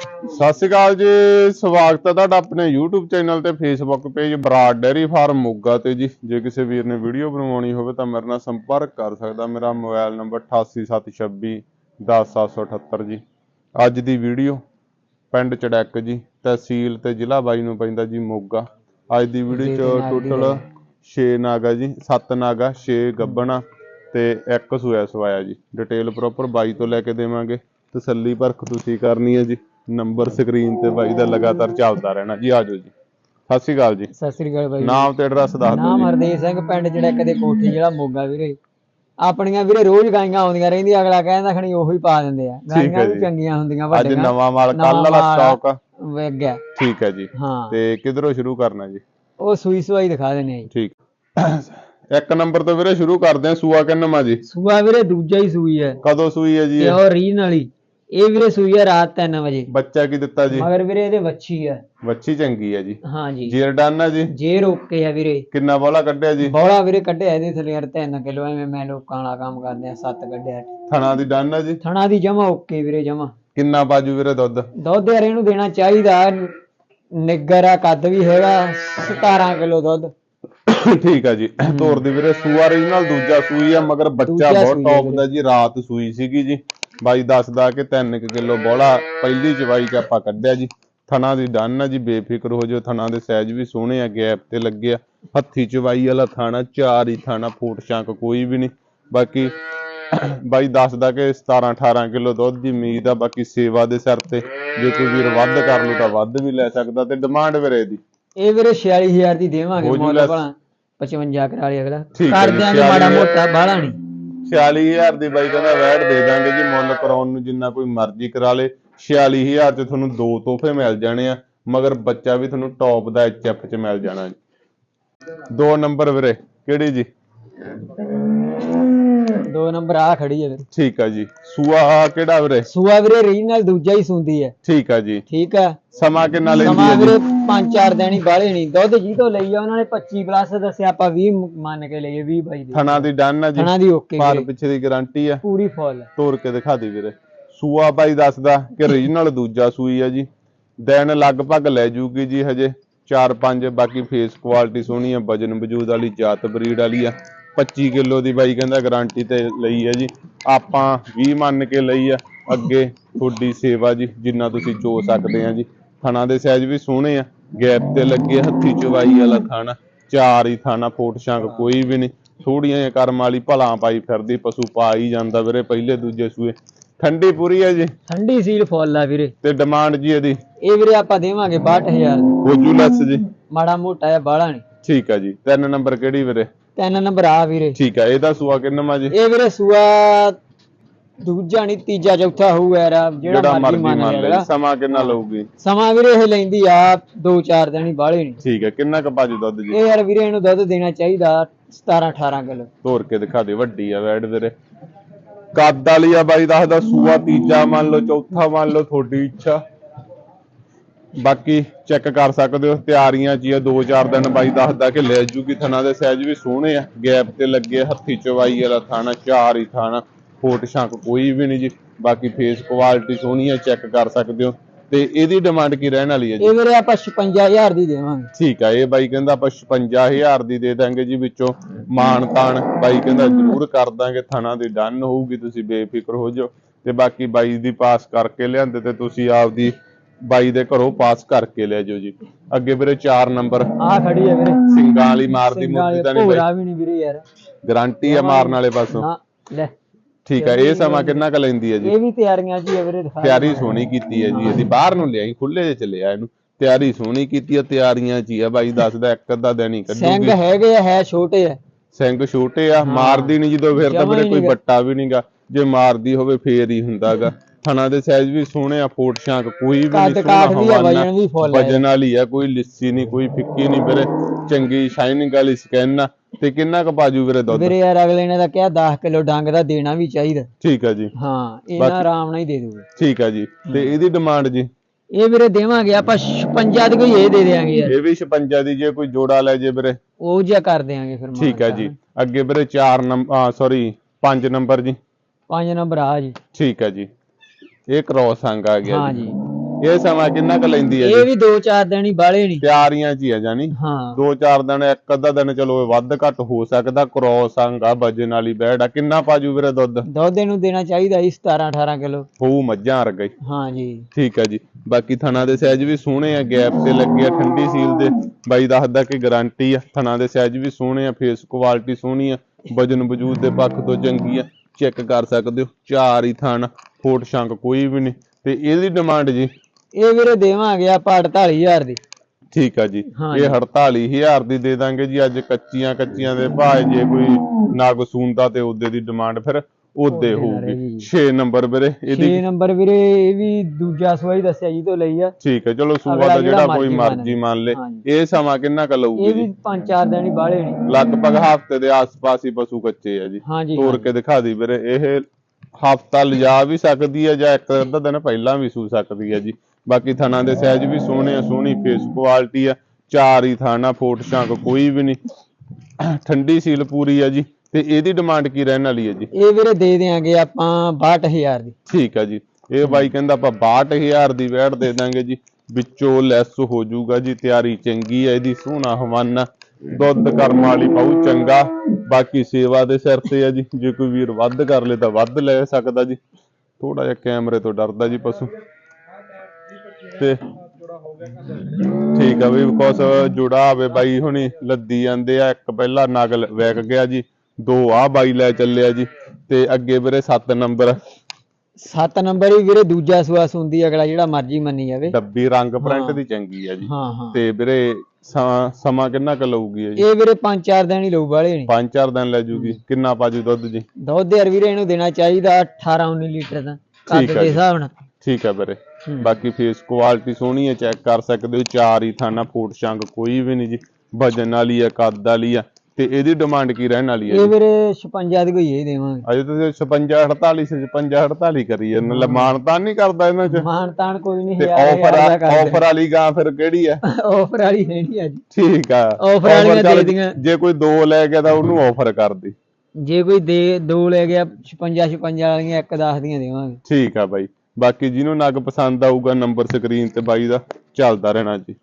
ਸਤਿ ਸ਼੍ਰੀ ਅਕਾਲ ਜੀ ਸਵਾਗਤ ਹੈ ਤੁਹਾਡਾ ਆਪਣੇ YouTube ਚੈਨਲ ਤੇ Facebook page Brar dairy farm Moga ਤੇ ਜੀ। ਜੇ ਕਿਸੇ ਵੀਰ ਨੇ ਵੀਡੀਓ ਬਣਵਾਉਣੀ ਹੋਵੇ ਤਾਂ ਮੇਰੇ ਨਾਲ ਸੰਪਰਕ ਕਰ ਸਕਦਾ। ਮੇਰਾ ਮੋਬਾਈਲ ਨੰਬਰ 8876 10778 ਜੀ। ਅੱਜ ਦੀ ਵੀਡੀਓ ਪਿੰਡ ਚੜੈਕ ਜੀ ਤਹਿਸੀਲ ਤੇ ਜ਼ਿਲ੍ਹਾ ਬਾਈ ਨੂੰ ਪੈਂਦਾ ਜੀ ਮੋਗਾ। ਅੱਜ ਦੀ ਵੀਡੀਓ ਚ ਟੋਟਲ 6 ਨਾਗਾ ਜੀ 7 ਨਾਗਾ 6 ਗੱਬਣਾ ਤੇ ਇੱਕ ਸੂਆ ਸਵਾਇਆ ਜੀ। ਡਿਟੇਲ ਪ੍ਰੋਪਰ ਬਾਈ ਤੋਂ ਲੈ ਕੇ ਦੇਵਾਂਗੇ। ਤਸੱਲੀ ਪਰਖ ਤੁਸੀਂ ਕਰਨੀ ਹੈ ਜੀ। ਨੰਬਰ ਸਕਰੀਨ ਤੇ ਬਾਈ ਦਾ ਲਗਾਤਾਰ ਚੱਲਦਾ ਰਹਿਣਾ। ਜੀ ਆਜੋ ਜੀ। ਸਤਿ ਸ਼੍ਰੀ ਅਕਾਲ ਜੀ। ਸਤਿ ਸ੍ਰੀ ਅਕਾਲ ਬਾਈ ਨਾਮ ਤੇ ਐਡਰੈਸ ਦੱਸ ਦਿਓ ਨਾਮ ਜੀ। ਹਰਦੇਵ ਸਿੰਘ ਪਿੰਡ ਜਿਹੜਾ ਕਦੇ ਕੋਠੀ ਜਿਹੜਾ ਮੋਗਾ ਵੀਰੇ। ਆਪਣੀਆਂ ਵੀਰੇ ਰੋਜ਼ ਗਾਈਆਂ ਆਉਂਦੀਆਂ ਰਹਿੰਦੀਆਂ ਅਗਲਾ ਕਹਿੰਦਾ ਖਣੀ ਉਹੀ ਪਾ ਦਿੰਦੇ ਆ। ਹੈ ਗਾਈਆਂ ਵੀ ਜੀ। ਚੰਗੀਆਂ ਹੁੰਦੀਆਂ ਅੱਜ ਵੱਡੀਆਂ ਨਵਾਂ ਮਾਲ ਕੱਲ ਵਾਲਾ ਮਾਲ ਸਟਾਕ ਆ। ਵੇਗ ਗਿਆ। ਠੀਕ ਹੈ ਜੀ। ਹਾਂ। ਤੇ ਕਿਧਰੋਂ ਸ਼ੁਰੂ ਕਰਨਾ ਜੀ? ਉਹ ਸੂਈ ਸਵਾਈ ਦਿਖਾ ਦਿੰਦੇ ਆ ਜੀ। ਠੀਕ। ਇੱਕ ਨੰਬਰ ਤੋਂ ਵੀਰੇ ਸ਼ੁਰੂ ਕਰਦੇ ਆ ਸੂਆ ਕਿੰਨਵਾਂ ਜੀ? ਸੂਆ ਵੀਰੇ ਦੂਜਾ ਹੀ ਸੂਈ ਹੈ। ਕਦੋਂ ਸੂਈ ਹੈ ਜੀ ਤੇ ਇਹ? ਉਹ ਰੀਨ ਵਾਲੀ। ਇਹ ਵੀਰੇ ਸੂਈ ਹੈ ਰਾਤ 3 ਵਜੇ। ਬੱਚਾ ਕੀ ਦਿੱਤਾ ਜੀ? ਮਗਰ ਵੀਰੇ ਇਹਦੇ ਵੱਛੀ ਹੈ ਬੱਚੀ ਚੰਗੀ ਹੈ ਜੀ। ਹਾਂ ਜੀ। ਜੀਰ ਡਨ ਜੀ? ਜੇ ਰੋਕੇ ਆ ਵੀਰੇ। ਕਿੰਨਾ ਬੋਲਾ ਕੱਢਿਆ ਜੀ? ਬੌਲਾ ਵੀਰੇ ਕੱਢਿਆ ਇਹਦੇ ਥੱਲੇ ਯਾਰ 3 ਕਿਲੋ ਐਵੇਂ ਮੈਂ ਲੋਕਾਂ ਵਾਲਾ ਕੰਮ ਕਰਦੇ ਆ 7 ਕੱਢਿਆ। ਥਣਾ ਦੀ ਡਨ ਜੀ? ਥਣਾ ਦੀ ਜਮਾ ਓਕੇ ਵੀਰੇ ਜਮਾ। ਕਿੰਨਾ ਬਾਜੂ ਵੀਰੇ ਦੁੱਧ? ਦੁੱਧ ਯਾਰ ਇਹਨੂੰ ਦੇਣਾ ਚਾਹੀਦਾ। ਨਿੱਗਰ ਆ ਕੱਦ ਵੀ ਹੈਗਾ 17 ਕਿਲੋ ਦੁੱਧ। ਠੀਕ ਆ ਜੀ। ਤੋਰ ਦੀ ਵੀਰੇ ਸੂਆ ਰੀਜਨਲ ਦੂਜਾ ਸੂਈ ਆ ਮਗਰ ਬੱਚਾ ਬਹੁਤ ਆ ਟੌਪ। ਦਾ ਜੀ ਰਾਤ ਸੂਈ ਸੀਗੀ ਜੀ। ਬਾਈ ਦੱਸਦਾ ਕਿ 3 ਕਿਲੋ ਬੋਲਾ ਪਹਿਲੀ ਚਵਾਈ ਚ ਆਪਾਂ ਕੱਢਿਆ ਜੀ। ਥਣਾ ਦੀ ਡੰਨ ਆ ਜੀ ਬੇਫਿਕਰ ਹੋ ਜਾਓ। ਥਣਾ ਦੇ ਸਾਈਜ਼ ਵੀ ਸੋਹਣੇ ਆ ਗੈਪ ਤੇ ਲੱਗੇ ਆ। ਹੱਥੀ ਚਵਾਈ ਵਾਲਾ ਥਾਣਾ ਚਾਰ ਹੀ ਥਾਣਾ ਫੂਟ ਸ਼ੰਕ ਕੋਈ ਵੀ ਨਹੀਂ। ਬਾਕੀ ਬਾਈ ਦੱਸਦਾ ਕਿ 17 18 ਕਿਲੋ ਦੁੱਧ ਦੀ ਉਮੀਦ ਆ ਬਾਕੀ ਸੇਵਾ ਦੇ ਸਿਰ ਤੇ ਜੇ ਕੋਈ ਵੀਰ ਵੱਧ ਕਰ ਲੂ ਤਾਂ ਵੱਧ ਵੀ ਲੈ ਸਕਦਾ ਤੇ ਡਿਮਾਂਡ ਵੀਰੇ ਦੀ ਇਹ ਵੀਰੇ 46000 ਦੀ ਦੇਵਾਂਗੇ ਮੁੱਲ। ਭਲਾ 55 ਕਰਾ ਲਈ ਅਗਲਾ। ਕਰ ਦਿਆਂਗੇ ਮਾੜਾ 46,000 ਮੋਟਾ ਬਾਹਲਾ ਨਹੀਂ। 46000 ਦੀ ਬਾਈ ਕਹਿੰਦਾ ਵੈਟ ਦੇ ਦਾਂਗੇ ਜੀ ਮੁੱਲ ਕਰਾਉਣ ਨੂੰ ਜਿੰਨਾ ਕੋਈ ਮਰਜ਼ੀ ਕਰਾ ਲੇ। 46000 ਚ ਤੁਹਾਨੂੰ ਦੋ ਤੋਹਫੇ ਮਿਲ ਜਾਣੇ ਆ ਮਗਰ ਬੱਚਾ ਵੀ ਤੁਹਾਨੂੰ ਟੌਪ ਦਾ ਐਚਐਫ ਚ ਮਿਲ ਜਾਣਾ ਜੀ। ਦੋ ਨੰਬਰ ਵੀਰੇ ਕਿਹੜੀ ਜੀ? ਦੋ ਨੰਬਰ ਆ ਖੜੀ ਹੈ ਵੀਰੇ। ਠੀਕ ਆ ਜੀ। ਸੂਆ ਕਿਹੜਾ ਵੀਰੇ? ਸੂਆ ਵੀਰੇ ਰੀਜਨਲ ਦੂਜਾ ਹੀ ਸੁੰਦੀ ਹੈ ਠੀਕ ਆ ਜੀ। ਠੀਕ ਹੈ ਸਮਾਂ ਕਿੰਨਾ ਲੈਂਦੀ ਸਮਾਂ ਹੈ ਵੀਰੇ ਜੀ 5-4 ਦਿਨ ਹੀ ਬਾਹਲੇ ਨਹੀਂ ਦੁੱਧ ਜੀ ਤੋਂ ਲਈ ਆ ਉਹਨਾਂ ਨੇ 25 ਪਲੱਸ ਦੱਸਿਆ ਆਪਾਂ 20 ਮੰਨ ਕੇ ਲਈਏ 20 ਬਾਈ ਦੀ। ਥਣਾ ਦੀ ਡਨ ਆ ਜੀ। ਥਣਾ ਦੀ ਓਕੇ ਪਾਰ ਪਿੱਛੇ ਦੀ ਗਾਰੰਟੀ ਆ। ਪੂਰੀ ਫੁੱਲ ਤੋੜ ਕੇ ਦਿਖਾ ਦੀ ਵੀਰੇ। ਸੂਆ ਬਾਈ ਦੱਸਦਾ ਕਿ ਰੀਜਨਲ ਦੂਜਾ ਸੂਈ ਆ ਜੀ। ਦਿਨ ਲਗਭਗ ਲੈ ਜੂਗੀ ਜੀ ਹਜੇ। 4-5 ਬਾਕੀ ਫੇਸ ਕੁਆਲਿਟੀ ਸੋਹਣੀ ਆ ਵਜਨ ਵਜੂਦ ਵਾਲੀ ਜਾਤ ਬਰੀਡ ਵਾਲੀ ਆ। 25 ਕਿਲੋ ਦੀ ਬਾਈ ਕਹਿੰਦਾ ਗਾਰੰਟੀ ਤੇ ਲਈ ਆ ਜੀ। ਆਪਾਂ 20 ਮੰਨ ਕੇ ਲਈ ਆ। ਅੱਗੇ ਤੁਹਾਡੀ ਸੇਵਾ ਜੀ ਜਿੰਨਾ ਤੁਸੀਂ ਚੋ ਸਕਦੇ ਆ ਜੀ। ਥਣਾ ਦੇ ਸਾਈਜ਼ ਵੀ ਸੋਹਣੇ ਆ। ਗੈਪ ਤੇ ਲੱਗੇ ਹੱਥੀ ਚਵਾਈ ਵਾਲਾ ਥਾਣਾ ਚਾਰ ਹੀ ਥਾਣਾ ਫੋਟ ਸ਼ੰਕ ਕੋਈ ਵੀ ਨਹੀਂ। ਥੋੜੀਆਂ ਕਰਮ ਵਾਲੀ ਭਲਾਂ ਪਾਈ ਫਿਰਦੀ ਪਸ਼ੂ ਪਾ ਹੀ ਜਾਂਦਾ ਵੀਰੇ ਪਹਿਲੇ ਦੂਜੇ ਸੂਏ। ਠੰਡੀ ਪੂਰੀ ਹੈ ਜੀ? ਠੰਡੀ ਸੀਲ ਫੁੱਲ ਆ ਵੀਰੇ। ਤੇ ਡਿਮਾਂਡ ਜੀ ਇਹਦੀ? ਇਹ ਵੀਰੇ ਆਪਾਂ ਦੇਵਾਂਗੇ 62000 ਹੋਜੂ ਲੈਸ ਜੀ ਮਾੜਾ ਮੋਟਾ ਜਿਹਾ ਬਾਹਲਾ ਨਹੀਂ। ਠੀਕ ਆ ਜੀ। ਤਿੰਨ ਨੰਬਰ ਕਿਹੜੀ ਵੀਰੇ? ਤਿੰਨ ਨੰਬਰ ਆ ਵੀਰੇ। ਠੀਕ ਆ ਇਹਦਾ ਸੂਆ ਕਿੰਨਵਾਂ ਜੀ? ਇਹ ਵੀਰੇ ਸੂਆ ਦੂਜਾ ਨਹੀਂ ਤੀਜਾ ਚੌਥਾ ਹੋਊ ਯਾਰ ਜਿਹੜਾ ਮਰਜ਼ੀ ਮੰਨ ਲੈ ਜੀ, ਸਮਾਂ ਕਿੰਨਾ ਲਊਗੀ? ਸਮਾਂ ਵੀਰੇ ਇਹ ਲੈਂਦੀ ਆ 2-4 ਦਿਨ ਹੀ ਬਾਹਲੇ ਨਹੀਂ ਠੀਕ ਹੈ ਕਿੰਨਾ ਕੁ ਬਾਜੂ ਦੁੱਧ ਜੀ? ਇਹ ਯਾਰ ਵੀਰੇ ਇਹਨੂੰ ਦੁੱਧ ਦੇਣਾ ਚਾਹੀਦਾ 17-18 ਕਿਲੋ। ਤੋਰ ਕੇ ਦਿਖਾ ਦੇ ਵੱਡੀ ਆ ਵੈੜ ਵੀਰੇ ਕੱਦ ਵਾਲੀ ਆ ਬਾਈ ਦੱਸਦਾ ਸੂਆ ਤੀਜਾ ਮੰਨ ਲਓ ਚੌਥਾ ਮੰਨ ਲਓ ਤੁਹਾਡੀ ਇੱਛਾ। ਬਾਕੀ ਚੈੱਕ ਕਰ ਸਕਦੇ ਹੋ ਤਿਆਰੀਆਂ ਦੋ ਚਾਰ ਦਿਨ ਬਾਈ ਦੱਸਦਾ ਕਿ ਲੈ ਜੂਗੀ ਥਣਾ ਦੇ ਸਾਈਜ਼ ਵੀ ਸੋਹਣੇ ਆ। ਗੈਪ ਤੇ ਲੱਗੇ ਹੱਥੀ ਚਵਾਈ ਵਾਲਾ ਥਾਣਾ ਚਾਰ ਹੀ ਥਾਣਾ। ਫੋਟ ਸ਼ੰਕ ਕੋਈ ਵੀ ਨਹੀਂ ਜੀ। ਬਾਕੀ ਫੇਸ ਕੁਆਲਿਟੀ ਸੋਹਣੀ ਆ ਚੈੱਕ ਕਰ ਸਕਦੇ ਹੋ। ਤੇ ਇਹਦੀ ਡਿਮਾਂਡ ਕੀ ਰਹਿਣ ਵਾਲੀ ਹੈ ਜੀ? ਇਹ ਵੀਰੇ ਆਪਾਂ 56000 ਦੀ ਦੇਵਾਂਗੇ। ਠੀਕ ਆ ਇਹ ਬਾਈ ਕਹਿੰਦਾ ਆਪਾਂ 55000 ਦੀ ਦੇ ਦਾਂਗੇ ਜੀ ਵਿੱਚੋਂ। ਮਾਣ ਤਾਣ ਬਾਈ ਕਹਿੰਦਾ ਜ਼ਰੂਰ ਕਰ ਦਾਂਗੇ ਥਣਾ ਦੀ ਡਨ ਹੋਊਗੀ ਤੁਸੀਂ ਬੇਫਿਕਰ ਹੋ ਜਾਓ। ਤੇ ਬਾਕੀ ਬਾਈ ਦੀ ਪਾਸ ਕਰਕੇ ਲਿਆਂਦੇ ਤੇ ਤੁਸੀਂ ਆਪਦੀ ਬਾਈ ਦੇ ਘਰੋਂ ਪਾਸ ਕਰਕੇ ਲੈ ਜਾਓ ਜੀ। ਅੱਗੇ ਵੀਰੇ 4 ਨੰਬਰ। ਆ ਖੜੀ ਹੈ ਵੀਰੇ। ਸਿੰਗਾਂ ਵਾਲੀ ਮਾਰਦੀ ਸਿੰਘਾਂ ਵਾਲੇ ਤਾਂ ਨਹੀਂ ਬਾਈ। ਵੀ ਨਹੀਂ ਵੀਰੇ ਯਾਰ। ਗਾਰੰਟੀ ਆ ਮਾਰਨ ਵਾਲੇ ਪਾਸੋਂ। ਲੈ। ਠੀਕ ਆ ਇਹ ਸਮਾਂ ਕਿੰਨਾ ਕ ਲੈਂਦੀ ਹੈ ਜੀ? ਇਹ ਵੀ ਤਿਆਰੀਆਂ ਜੀ ਹੈ ਵੀਰੇ ਦਿਖਾ ਤਿਆਰੀ ਸੋਹਣੀ ਕੀਤੀ ਹੈ ਜੀ ਇਹਦੀ ਬਾਹਰ ਨੂੰ ਲਿਆਈ ਖੁੱਲੇ ਜਿਹੇ ਚ ਲਿਆ ਇਹਨੂੰ। ਤਿਆਰੀ ਸੋਹਣੀ ਕੀਤੀ ਆ ਤਿਆਰੀਆਂ ਹੀ ਆ ਬਾਈ ਦੱਸਦਾ ਇੱਕ ਅੱਧਾ ਦਿਨ ਹੀ ਸਿੰਘ ਕੱਢੂਗੀ ਹੈਗੇ ਆ ਹੈ ਛੋਟੇ ਆ। ਸਿੰਘ ਛੋਟੇ ਆ ਮਾਰਦੀ ਨਹੀਂ ਜਦੋਂ ਫਿਰ ਤਾਂ ਹੀ ਕੋਈ। ਬੱਟਾ ਵੀ ਨਹੀਂਗਾ ਜੇ ਮਾਰਦੀ ਹੋਵੇ ਫੇਰ ਹੀ ਹੁੰਦਾਗਾ। ਥਣਾ ਦੇ ਸਾਈਜ਼ ਵੀ ਸੋਹਣੇ ਆ ਫੋਟ ਸ਼ਾਂਕ ਕੋਈ ਵੀ ਨਹੀਂ ਹੈ ਵਜਨ ਵਾਲੀ ਆ ਕੋਈ ਲਿੱਸੀ ਨਹੀਂ ਕੋਈ ਫਿੱਕੀ ਨਹੀਂ ਵੀਰੇ। ਚੰਗੀ ਸ਼ਾਈਨਿੰਗ ਵਾਲੀ ਸਕਿਨ ਆ। ਤੇ ਕਿੰਨਾ ਕੁ ਬਾਜੂ ਵੀਰੇ ਦੁੱਧ? ਵੀਰੇ ਯਾਰ ਅਗਲੇ ਨੇ ਤਾਂ ਕਿਹਾ 10 ਕਿਲੋ ਡੰਗ ਦਾ ਦੇਣਾ ਵੀ ਚਾਹੀਦਾ। ਠੀਕ ਆ ਜੀ। ਹਾਂ ਇਹਨਾਂ ਆਰਾਮ ਨਾਲ ਹੀ ਦੇ ਦੂਗੇ। ਠੀਕ ਆ ਜੀ। ਤੇ ਇਹਦੀ ਡਿਮਾਂਡ ਜੀ? ਇਹ ਵੀਰੇ ਦੇਵਾਂਗੇ ਆਪਾਂ 56 ਦੀ ਕੋਈ ਇਹ ਦੇ ਦੇਾਂਗੇ ਯਾਰ। ਇਹ ਵੀ 56 ਦੀ ਜੇ ਕੋਈ ਜੋੜਾ ਲੈ ਜੇ ਵੀਰੇ। ਉਹ ਜਿਹਾ ਕਰ ਦੇਾਂਗੇ ਫਿਰ ਠੀਕ ਆ ਜੀ। ਅੱਗੇ ਵੀਰੇ 4 ਨੰਬਰ ਸੌਰੀ 5 ਨੰਬਰ ਜੀ। ਪੰਜ ਨੰਬਰ ਆ ਜੀ। ਠੀਕ ਆ ਜੀ। ਇਹ ਕ੍ਰੋਸ ਅੰਗ ਆ ਗਿਆ ਹਾਂ ਜੀ। ਇਹ ਸਮਾਂ ਕਿੰਨਾ ਕੁ ਲੈਂਦੀ ਹੈ ਇਹ ਜੀ ਵੀ 2-4 ਦਿਨ ਹੀ ਬਾਲੇ ਨਹੀਂ। ਤਿਆਰੀਆਂ 'ਚ ਹੀ ਆ ਜਾਨੀ ਹਾਂ। ਦੋ ਚਾਰ ਦਿਨ ਇੱਕ ਅੱਧਾ ਦਿਨ ਚਲੋ ਵੱਧ ਘੱਟ ਹੋ ਸਕਦਾ ਕ੍ਰੋਸ ਅੰਗਾ ਵਜਨ ਵਾਲੀ ਬੈੜ ਆ। ਕਿੰਨਾ ਪਾਜੂ ਵੀਰੇ ਦੁੱਧ? ਦੁੱਧ ਇਹਨੂੰ ਦੇਣਾ ਚਾਹੀਦਾ ਜੀ 17-18 ਕਿਲੋ। ਹੋਊ ਮੱਝਾਂ ਵਰਗਾ ਹੀ। ਹਾਂ ਜੀ। ਠੀਕ ਆ ਜੀ। ਬਾਕੀ ਥਣਾ ਦੇ ਸਾਈਜ਼ ਵੀ ਸੋਹਣੇ ਆ ਗੈਪ ਤੇ ਲੱਗੇ ਆ ਠੰਡੀ ਸੀਲ ਦੇ। ਬਾਈ ਦੱਸਦਾ ਕਿ ਗਾਰੰਟੀ ਆ ਥਣਾ ਦੇ ਸਾਈਜ਼ ਵੀ ਸੋਹਣੇ ਆ ਫੇਸ ਕੁਆਲਿਟੀ ਸੋਹਣੀ ਆ ਵਜਨ ਵਜੂਦ ਦੇ ਪੱਖ ਤੋਂ ਚੰਗੀ ਆ। ਚੈੱਕ ਕਰ ਸਕਦੇ ਹੋ ਚਾਰ ਹੀ ਥਣ ਫੋਟ ਸ਼ੰਕ ਕੋਈ ਵੀ ਨਹੀਂ। ਤੇ ਇਹਦੀ ਡਿਮਾਂਡ ਜੀ ਇਹ ਵੀਰੇ ਦੇਵਾਂਗੇ ਆਪਾਂ 48000 ਦੀ। ਠੀਕ ਆ ਜੀ। ਹਾਂ ਇਹ 48000 ਦੀ ਦੇ ਦਾਂਗੇ ਜੀ। ਅੱਜ ਕੱਚੀਆਂ ਕੱਚੀਆਂ ਦੇ ਭਾਅ ਜੇ ਕੋਈ ਨਗ ਸੂੰਦਾ ਤੇ ਉਹਦੇ ਦੀ ਡਿਮਾਂਡ ਫਿਰ ਉਹਦੇ ਹੋਊਗੀ। ਰਹੇਗੀ। 6 ਨੰਬਰ ਵੀਰੇ 6 ਇਹਦੀ ਨੰਬਰ ਵੀਰੇ ਇਹ ਵੀ ਦੂਜਾ ਸਵਾਈ ਦੱਸਿਆ ਜੀ ਤੋਂ ਲਈ ਆ। ਠੀਕ ਹੈ ਚਲੋ ਸੂਆ ਦਾ ਜਿਹੜਾ ਕੋਈ ਮਰਜ਼ੀ ਮੰਨ ਲੇ। ਇਹ ਸਮਾਂ ਕਿੰਨਾ ਕ ਇਹ ਲਊਗੀ ਵੀ ਜੀ 5-4 ਦਿਨ ਹੀ ਬਾਲੇ ਨਹੀਂ ਲਗਭਗ ਹਫ਼ਤੇ ਦੇ ਆਸ-ਪਾਸ ਹੀ ਪਸ਼ੂ ਕੱਚੇ ਆ ਜੀ। ਹਾਂ ਜੀ ਤੋੜ ਕੇ ਦਿਖਾ ਦੀ ਵੀਰੇ। ਇਹ ਹਫਤਾ ਲਿਜਾ ਵੀ ਸਕਦੀ ਹੈ ਜਾਂ ਇੱਕ ਅੱਧਾ ਦਿਨ ਪਹਿਲਾਂ ਵੀ ਸੂ ਸਕਦੀ ਹੈ ਜੀ। ਬਾਕੀ ਥਣਾ ਦੇ ਸਾਈਜ਼ ਵੀ ਸੋਹਣੇ ਆ ਸੋਹਣੀ ਫੇਸ ਕੁਆਲਿਟੀ ਆ ਚਾਰ ਹੀ ਥਾਣਾ ਫੋਟ ਸ਼ਾਂਕ ਕੋਈ ਵੀ ਨਹੀਂ। ਠੰਡੀ ਸੀਲ ਪੂਰੀ ਆ ਜੀ ਤੇ ਇਹਦੀ ਡਿਮਾਂਡ ਕੀ ਰਹਿਣ ਵਾਲੀ ਹੈ ਜੀ? ਇਹ ਵੀਰੇ ਦੇ ਦੇਾਂਗੇ ਆਪਾਂ 62000 ਦੀ। ਠੀਕ ਆ ਜੀ ਇਹ ਬਾਈ ਕਹਿੰਦਾ ਆਪਾਂ 62000 ਦੀ ਵੈਟ ਦੇ ਦਾਂਗੇ ਜੀ ਵਿੱਚੋਂ ਲੈਸ ਹੋ ਜਾਊਗਾ ਜੀ ਤਿਆਰੀ ਚੰਗੀ ਹੈ ਇਹਦੀ ਸੋਹਣਾ ਹਵਾਨਾ ਦੁੱਧ ਕਰਮ ਵਾਲੀ ਪਾਉ ਚੰਗਾ ਬਾਕੀ ਸੇਵਾ ਦੇ ਸਿਰ ਤੇ ਆ ਜੀ ਜੇ ਕੋਈ ਵੀਰ ਵੱਧ ਕਰ ਲੇ ਤਾਂ ਵੱਧ ਲੈ ਸਕਦਾ ਜੀ। ਥੋੜਾ ਜਿਹਾ ਕੈਮਰੇ ਤੋਂ ਡਰਦਾ ਜੀ ਪਸ਼ੂ। ਤੇ ਠੀਕ ਆ ਵੀ ਕੁਛ ਜੁੜਾ ਹੋਵੇ ਬਾਈ ਹੁਣੀ ਲੱਦੀ ਜਾਂਦੇ ਆ ਇੱਕ ਪਹਿਲਾ ਨਗਲ ਵੈਕ ਗਿਆ ਜੀ ਦੋ ਆ ਬਾਈ ਲੈ ਚੱਲਿਆ ਜੀ ਤੇ ਅੱਗੇ ਵੀਰੇ 7 ਨੰਬਰ। 7 ਨੰਬਰ ਹੀ ਵੀਰੇ ਦੂਜਾ ਸੂਆ ਸੁੰਦੀ ਅਗਲਾ ਜਿਹੜਾ ਮਰਜ਼ੀ ਮੰਨੀ ਜਾਵੇ। ਡੱਬੀ ਰੰਗ ਪ੍ਰਿੰਟ। ਦੀ ਚੰਗੀ ਆ ਜੀ। ਤੇ ਵੀਰੇ ਸਮਾਂ ਕਿੰਨਾ ਕੁ ਲਊਗੀ ਇਹ ਜੀ? ਇਹ ਵੀਰੇ 5-4 ਦਿਨ ਹੀ ਲਊ ਬਾਲੇ ਨਹੀਂ। ਪੰਜ ਚਾਰ ਦਿਨ ਲੈ ਜੂਗੀ। ਕਿੰਨਾ ਪਾਜੂ ਦੁੱਧ ਜੀ? ਦੁੱਧ ਯਾਰ ਵੀਰੇ ਇਹਨੂੰ ਦੇਣਾ ਚਾਹੀਦਾ 18-19 ਲੀਟਰ ਦਾ। ਕੱਦ ਦੇ। ਹਿਸਾਬ ਨਾਲ। ਠੀਕ ਆ ਵੀਰੇ। ਬਾਕੀ ਫੇਸ ਕੁਆਲਿਟੀ ਸੋਹਣੀ ਹੈ ਚੈੱਕ ਕਰ ਸਕਦੇ ਹੋ ਚਾਰ ਹੀ ਥਾਣਾ ਫੋਟ ਸ਼ੰਗ ਕੋਈ ਵੀ ਨਹੀਂ ਜੀ। ਵਜਨ ਵਾਲੀ ਆ ਕੱਦ ਵਾਲੀ ਆ ਤੇ ਇਹਦੀ ਡਿਮਾਂਡ ਕੀ ਰਹਿਣ ਵਾਲੀ ਹੈ ਇਹ ਵੀਰੇ 56 ਦੀ ਕੋਈ ਇਹ ਦੇਵਾਂਗੇ। ਅਜੇ ਤੁਸੀਂ 56 48 56 48 ਕਰੀ ਜਾਂਦੇ ਲਮਾਨ ਤਾਂ ਨਹੀਂ ਕਰਦਾ ਇਹਨਾਂ ਚ। ਮਾਨ ਤਾਨ ਕੋਈ ਨਹੀਂ ਤੇ ਆਫਰ ਆਫਰ ਵਾਲੀ ਗਾਂ ਫਿਰ ਕਿਹੜੀ ਆ? ਆਫਰ ਵਾਲੀ ਹੈ ਨਹੀਂ ਅੱਜ। ਠੀਕ ਆ। Offer ਵਾਲੀਆਂ ਦੇ ਦਿੱਤੀਆਂ। ਜੇ ਕੋਈ ਦੋ ਲੈ ਗਿਆ ਤਾਂ ਉਹਨੂੰ ਆਫਰ ਕਰ ਦੀ। ਜੇ ਕੋਈ ਦੇ ਦੋ ਲੈ ਗਿਆ 56 56 ਵਾਲੀਆਂ ਇੱਕ 10 ਦੀਆਂ ਦੇਵਾਂਗੇ। ਠੀਕ ਆ ਬਾਈ। ਬਾਕੀ ਜਿਹਨੂੰ ਨਗ ਪਸੰਦ ਆਊਗਾ ਨੰਬਰ ਸਕਰੀਨ ਤੇ ਬਾਈ ਦਾ ਚੱਲਦਾ ਰਹਿਣਾ ਜੀ।